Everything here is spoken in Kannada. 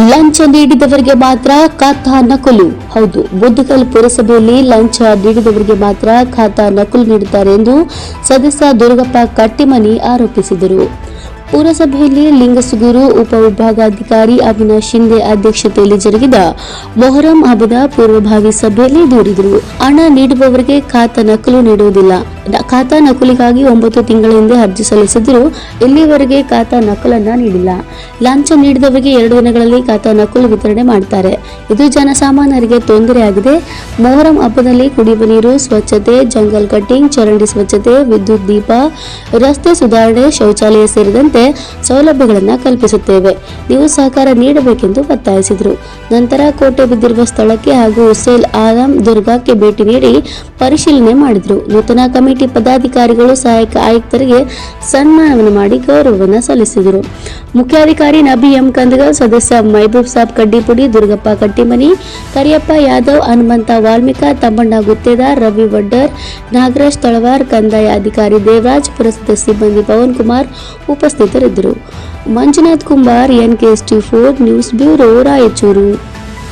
ಲಂಚ ನೀಡಿದವರಿಗೆ ಮಾತ್ರ ಖಾತಾ ನಕಲು. ಹೌದು ಬುದ್ಧಕಲ್ ಪುರಸಭೆಯಲ್ಲಿ ಲಂಚ ನೀಡಿದವರಿಗೆ ಮಾತ್ರ ಖಾತಾ ನಕಲು ನೀಡುತ್ತಾರೆ ಎಂದು ಸದಸ್ಯ ದುರುಗಪ್ಪ ಕಟ್ಟಿಮನಿ ಆರೋಪಿಸಿದರು. ಪುರಸಭೆಯಲ್ಲಿ ಲಿಂಗಸುಗೂರು ಉಪವಿಭಾಗಾಧಿಕಾರಿ ಅವಿನಾಶ್ ಶಿಂದೆ ಅಧ್ಯಕ್ಷತೆಯಲ್ಲಿ ಜರುಗಿದ ಮೊಹರಂ ಹಬ್ಬದ ಪೂರ್ವಭಾವಿ ಸಭೆಯಲ್ಲಿ ದೂರಿದರು. ಹಣ ನೀಡುವವರಿಗೆ ಖಾತಾ ನಕಲು ನೀಡುವುದಿಲ್ಲ. ಖಾತಾ ನಕಲಿಗಾಗಿ ಒಂಬತ್ತು ತಿಂಗಳ ಹಿಂದೆ ಅರ್ಜಿ ಸಲ್ಲಿಸಿದ್ರು ಇಲ್ಲಿವರೆಗೆ ಖಾತಾ ನಕಲನ್ನ ನೀಡಿಲ್ಲ. ಲಂಚ ನೀಡಿದವರಿಗೆ ಎರಡು ದಿನಗಳಲ್ಲಿ ಖಾತಾ ನಕಲು ವಿತರಣೆ ಮಾಡ್ತಾರೆ. ಇದು ಜನಸಾಮಾನ್ಯರಿಗೆ ತೊಂದರೆಯಾಗಿದೆ ಮೊಹರಂ ಹಬ್ಬದಲ್ಲಿ ಕುಡಿಯುವ ನೀರು, ಸ್ವಚ್ಛತೆ, ಜಂಗಲ್ ಕಟ್ಟಿಂಗ್ ಚರಂಡಿ ಸ್ವಚ್ಛತೆ, ವಿದ್ಯುತ್ ದೀಪ, ರಸ್ತೆ ಸುಧಾರಣೆ, ಶೌಚಾಲಯ ಸೇರಿದಂತೆ ಸೌಲಭ್ಯಗಳನ್ನು ಕಲ್ಪಿಸುತ್ತೇವೆ. ನೀವು ಸಹಕಾರ ನೀಡಬೇಕೆಂದು ಒತ್ತಾಯಿಸಿದರು. ನಂತರ ಕೋಟೆ ಬಿದ್ದಿರುವ ಸ್ಥಳಕ್ಕೆ ಹಾಗೂ ಹುಸೇಲ್ ಆರಾಮ್ ದುರ್ಗಾಕ್ಕೆ ಭೇಟಿ ನೀಡಿ ಪರಿಶೀಲನೆ ಮಾಡಿದರು. ನೂತನ ಕಮಿಟಿ ಪದಾಧಿಕಾರಿಗಳು, ಸಹಾಯಕ ಆಯುಕ್ತರಿಗೆ ಸನ್ಮಾನವನ್ನು ಮಾಡಿ ಗೌರವವನ್ನು ಸಲ್ಲಿಸಿದರು. ಮುಖ್ಯಾಧಿಕಾರಿ ನಬಿ ಎಂ ಕಂದಗಲ್, ಸದಸ್ಯ ಮೈಬೂಬ್ ಸಾಬ್ ಕಡ್ಡಿಪುಡಿ, ದುರ್ಗಪ್ಪ ಕಟ್ಟಿಮನಿ, ಕರಿಯಪ್ಪ ಯಾದವ್, ಹನುಮಂತ ವಾಲ್ಮೀಕ, ತಮ್ಮಣ್ಣ ಗುತ್ತೇದಾರ್, ರವಿ ವಡ್ಡರ್, ನಾಗರಾಜ್ ತಳವಾರ್, ಕಂದಾಯ ಅಧಿಕಾರಿ ದೇವರಾಜ್ ಪುರಸಭೆ ಸಿಬ್ಬಂದಿ ಪವನ್ ಕುಮಾರ್ ಉಪಸ್ಥಿತರಿದ್ದರು Manjunath Kumar N K S T four news bureau Raichur.